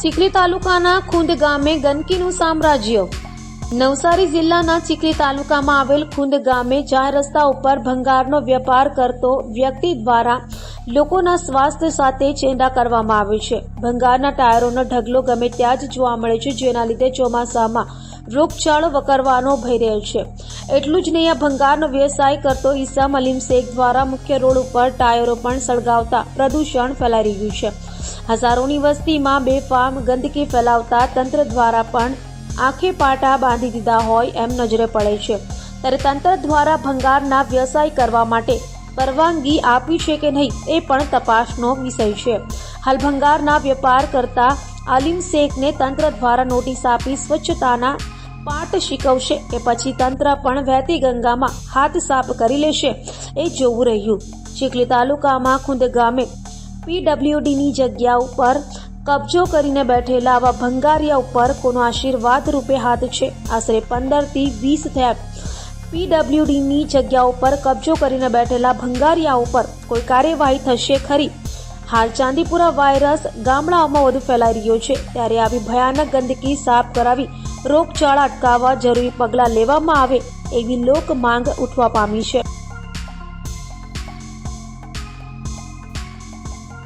ચીખલી તાલુકાના ખુંદ ગામે ગંદકીનું સામ્રાજ્ય. નવસારી જિલ્લાના ચીખલી તાલુકામાં આવેલ ખુંદ ગામે જાહેર રસ્તા ઉપર ભંગારનો વેપાર કરતો વ્યક્તિ દ્વારા લોકોના સ્વાસ્થ્ય સાથે ચેંડા કરવામાં આવે છે. ભંગારના ટાયરોનો ઢગલો ગમે ત્યાં જ જોવા મળે છે, જેના લીધે ચોમાસામાં રોગચાળો વકરવાનો ભય રહ્યો છે. એટલું જ નહીં, આ ભંગારનો વ્યવસાય કરતો ઈસામ અલીમ શેખ દ્વારા મુખ્ય રોડ ઉપર ટાયરો પણ સળગાવતા પ્રદૂષણ ફેલાઈ રહ્યું છે. હજારોની વસ્તીમાં બેફામ ગંદકી ફેલાવતા તંત્ર દ્વારા પણ આંખે પાટા બાંધી દીધા હોય એમ નજરે પડે છે. ત્યારે તંત્ર દ્વારા ભંગારના વ્યવસાય કરવા માટે પરવાનગી આપી છે કે નહીં એ પણ તપાસનો વિષય છે. હાલ ભંગારના વેપાર કરતા અલીમ શેખને તંત્ર દ્વારા નોટિસ આપી સ્વચ્છતાના પાઠ શીખવશે કે પછી તંત્ર પણ વહેતી ગંગામાં હાથ સાફ કરી લેશે. એ જોવું રહ્યું. ચીખલી તાલુકામાં ખુંદ ગામે પીડબ્લ્યુડીની જગ્યા ઉપર કબજો કરીને બેઠેલા આવા ભંગારિયા ઉપર કોનો આશીર્વાદ રૂપે હાથ છે? આશરે પંદરથી વીસ થયા. પીડબ્લ્યુડીની જગ્યા ઉપર કબજો કરીને બેઠેલા ભંગારિયા ઉપર કોઈ કાર્યવાહી થશે ખરી? હાલ ચાંદીપુરા વાયરસ ગામડાઓમાં વધુ ફેલાઈ રહ્યો છે. ત્યારે આવી ભયાનક ગંદકી સાફ કરાવી રોગચાળા અટકાવવા જરૂરી પગલાં લેવામાં આવે એવી લોક માંગ ઉઠવા પામી છે.